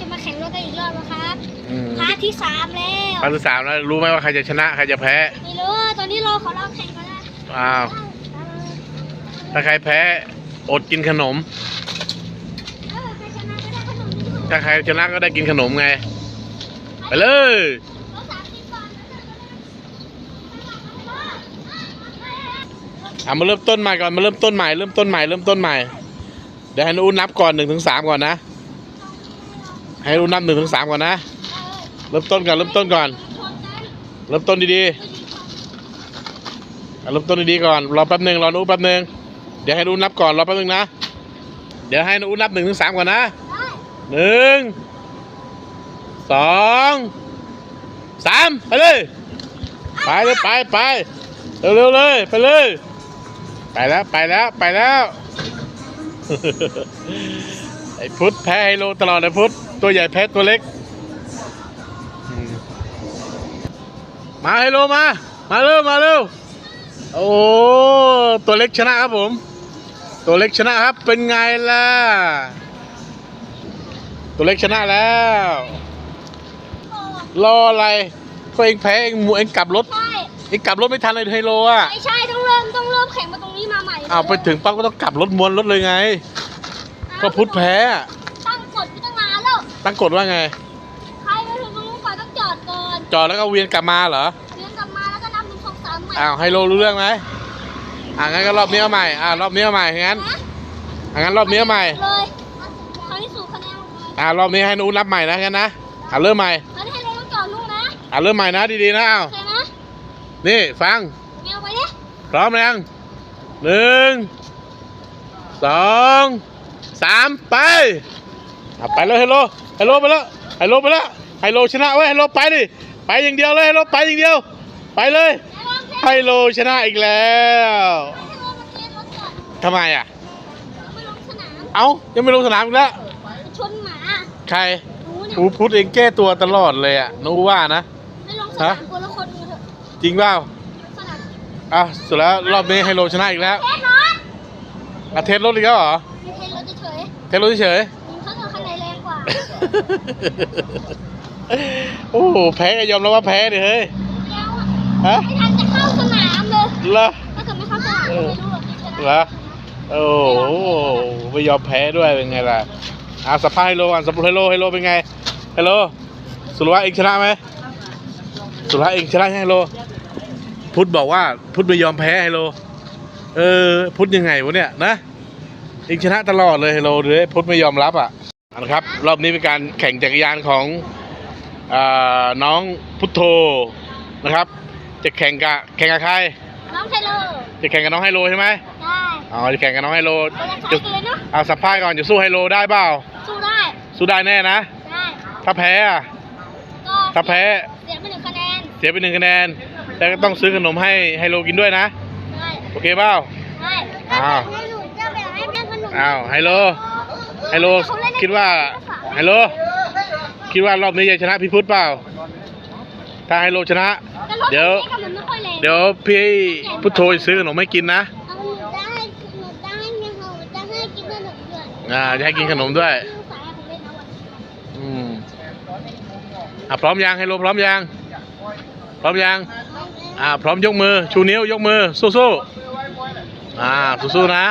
จะมาแข่งรถกันอีกรอบนะครับอืมพาร์ทที่สามแล้วครั้งที่สามแล้วรู้ไหมว่าใครจะชนะใครจะแพ้ ไม่รู้ตอนนี้รอเขาเราแข่งกันนะอ้าว ถ้าใครแพ้อดกินขนม เออใครชนะก็ได้ขนมนี้ถ้าใครชนะก็ได้กินขนมไง ไปเลย รถสามสิบก่อนนะอะมาเริ่มต้นใหม่ก่อนมาเริ่มต้นใหม่เริ่มต้นใหม่เริ่มต้นใหม่เดี๋ยวให้นูนนับก่อนหนึ่งถึงสามก่อนนะ ให้นูนนับหนึ่งถึงสามก่อนนะ เริ่มต้นก่อนเริ่มต้นก่อน เริ่มต้นดีๆเริ่มต้นดีๆก่อนรอแป๊บหนึ่งรอนูนแป๊บหนึ่งเดี๋ยวให้นูนนับก่อนรอแป๊บหนึ่งนะ เดี๋ยวให้นูนนับหนึ่งถึงสามก่อนนะหนึ่งสองสามไปเลย ไปเลยไปไปเร็วเร็วๆเลยไปเลย ไปแล้วไปแล้วไปแล้วไอ้พุทธแพ้ไฮโลตลอดเลยพุทธ ตัวใหญ่แพ้ตัวเล็กอืมมาไฮโลมา มาเร็วมาเร็วโอ้ตัวเล็กชนะครับผม ตัวเล็กชนะครับเป็นไงล่ะ ตัวเล็กชนะแล้วโอ้รออะไรก็เองแพ้เองหมูเองกลับรถใช่เองกลับรถไม่ทันเลยไฮโลอะไม่ใช่ต้องเริ่มต้องเริ่มแข่งมาตรงนี้มาใหม่อ้าวไปถึงปั๊บก็ต้องกลับรถมวนรถเลยไง ก็พุทธแพ้ ตั้งกฎว่าไง ใครมาถึงตรงนู้นก่อนต้องจอดก่อนจอดแล้วก็เวียนกลับมาเหรอเลี้ยงกลับมาแล้วก็นับหนึ่งสองสามใหม่อ้าวไฮโลรู้เรื่องไหมอ่างั้นก็รอบนี้เอาใหม่อ่ารอบนี้เอาใหม่งั้นนะอ่างั้นรอบนี้เอาใหม่เลยคราวนี้สูคะแนนหมดเลยอ่ารอบนี้ให้นูนนับใหม่นะงั้นนะอ่าเริ่มใหม่คราวนี้ให้เราต้องจอดลูกนะอ่าเริ่มใหม่นะดีๆนะอ้าวโอเคนะนี่ฟังเงี้ยไปดิพร้อมยังหนึ่งสองสามไปอะไปแล้วไฮโล ไฮโลไปแล้วไฮโลไปแล้วไฮโลชนะเว้ยไฮโลไปดิไปอย่างเดียวเลยไฮโลไปอย่างเดียว ไปเลยให้ลองแข่งไฮโลชนะอีกแล้วให้ลองมาเทียนรถก่อนทำไมอะไม่ลงสนามเอ้ายังไม่ลงสนามอีกแล้วชนหมาใครหนูเนี่ยอูพุทธเองแก้ตัวตลอดเลยอะนูว่านะไม่ลงสนามกลัวแล้วคนดูเถอะจริงเปล่าสนามอะสุดแล้วรอบนี้ไฮโลชนะอีกแล้วเทสรถอะเทสรถอีกแล้วเหรอไม่เทสรถเฉยเทสรถเฉย โอ้โหแพ้ก็ยอมรับว่าแพ้ดิเฮ้ยแก้วอะฮะไม่ทันจะเข้าสนามเลย เหรอ ถ้าเกิดไม่เข้าสนามก็ไม่รู้หรอกที่ชนะเหรอ โอ้โหไม่ยอมแพ้ด้วยเป็นไงล่ะอะสัมภาษณ์ไฮโลก่อนสัมภาษณ์ไฮโลไฮโลเป็นไงไฮโลสุรวะเองชนะไหมสุรวะเองชนะไฮโล พุทธบอกว่าพุทธไม่ยอมแพ้ไฮโล เออ พุทธยังไงวะเนี่ยนะเองชนะตลอดเลยไฮโลเลยพุทธไม่ยอมรับอะ เอาละครับรอบนี้เป็นการแข่งจักรยานของอ่าน้องพุทโธนะครับ จะแข่งกับแข่งกับใครน้องเทเลอร์จะแข่งกับน้องไฮโลใช่ไหมได้อ๋อจะแข่งกับน้องไฮโลเราจะใช้จะกันเลยเนาะเอาสัมภาษณ์ก่อนจะสู้ไฮโลได้เปล่าสู้ได้สู้ได้แน่นะได้ถ้าแพ้อะก็ถ้าแพ้เสียไปหนึ่งคะแนนเสียไปหนึ่งคะแนนแต่ก็ต้องซื้อขนมให้ไฮโลกินด้วยนะได้โอเคเปล่าได้อ้าวให้หนูจะแบ่งให้แม่ขนมอ้าวไฮโล ไฮโลคิดว่าไฮโลคิดว่ารอบนี้จะชนะพี่พุทธเปล่า ถ้าไฮโลชนะแต่รถเดี๋ยวคันนี้มันไม่ค่อยแรงเดี๋ยวพี่พุทโธจะซื้อขนมให้กินนะเอาหนูได้หนูได้เนี่ยค่ะหนูจะให้กินขนมด้วยอ่าจะให้กินขนมด้วยลูกสาวของเล่นเอาไว้อืมอะพร้อมยังไฮโลพร้อมยังพร้อมยังอ่าพร้อมยกมือชูนิ้วยกมือสู้ๆอ่าสู้ๆนะ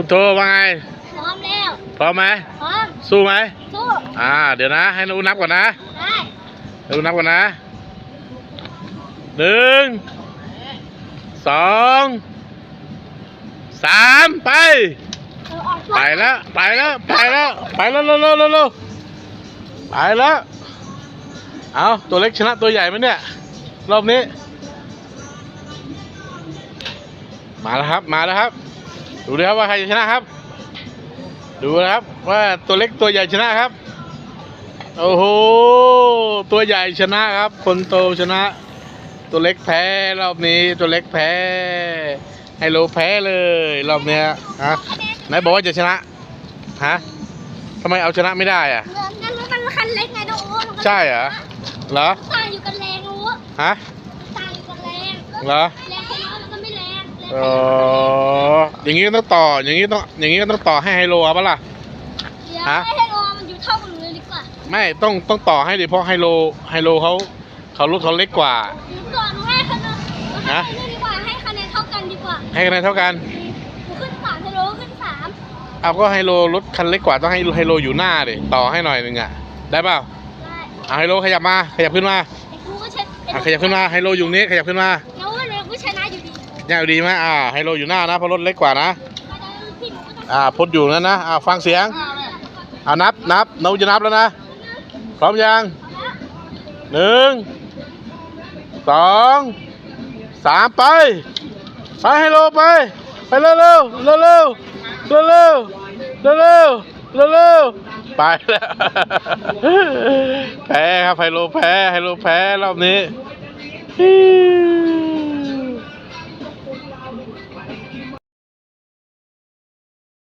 พุทโธว่าไง พร้อมแล้ว พร้อมไหม พร้อม สู้ไหม สู้ อ่า เดี๋ยวนะ ให้นูนับก่อนนะ ได้ให้นูนับก่อนนะ หนึ่ง สอง สามไปเออออกไปแล้ว ไปแล้ว ไปแล้ว ไปแล้วเร็วเร็วเร็วเร็วไปแล้ว เอาตัวเล็กชนะตัวใหญ่ไหมเนี่ย รอบนี้ มาแล้วครับ มาแล้วครับ ดูเลยครับว่าใครจะชนะครับ ดูนะครับว่าตัวเล็กตัวใหญ่ชนะครับ โอ้โห ตัวใหญ่ชนะครับ คนโตชนะ ตัวเล็กแพ้รอบนี้ ตัวเล็กแพ้ ไฮโลแพ้เลยรอบเนี้ยฮะไหนบอกว่าจะชนะ ฮะทำไมเอาชนะไม่ได้อะเงินนั่นมันคันเล็กไงน้องโอ้ใช่เหรอ เหรอตายอยู่กันแรงรู้ฮะตายอยู่กันแรง เหรอแรงแค่น้ อยมันก็ไม่แรงแรงอ๋ออย่างงี้ก็ต้องต่อ อย่างงี้ต้อง อย่างงี้ก็ต้องต่อให้ไฮโลเอาปะล่ะ อย่าฮะ ให้ไฮโลมันอยู่เท่ากันเลยดีกว่าไม่ต้องต้องต่อให้ดิเพราะไฮโลไฮโลเขาเขารุ่นเขาเล็กกว่า หนูก่อนหนูให้คะแนนหนูให้ฮะ คะแนนดีกว่า ให้คะแนนเท่ากันดีกว่าให้คะแนนเท่ากันหนูขึ้นสามไฮโลขึ้นสามเอาก็ไฮโลรถคันเล็กกว่าต้องให้ไฮโลอยู่หน้าดิต่อให้หน่อยหนึงอะได้เปล่าได้เอาไฮโลขยับมาขยับขึ้นมาไอ้กูก็เช็ดไอ้อะขยับขึ้นมาไฮโลอยู่นี้ขยับขึ้นมา แล้วว่าหนูก็ชนะ อยู่ดีเนี่ยดีไหมอ่าไฮโลอยู่หน้านะเพราะรถเล็กกว่านะมาได้พี่หนูก็ต้องอ่าพดอยู่นั่นนะอ่าฟังเสียงอ่านับนับเราจะนับแล้วนะ พร้อมยังหนึ่งสองสามไปไปไฮโลไป ไปเร็วเร็วเร็วเร็วเร็วเร็วเร็วเร็วเร็วเร็วไปแล้วแพ้ครับไฮโลแพ้ไฮโลแพ้รอบนี้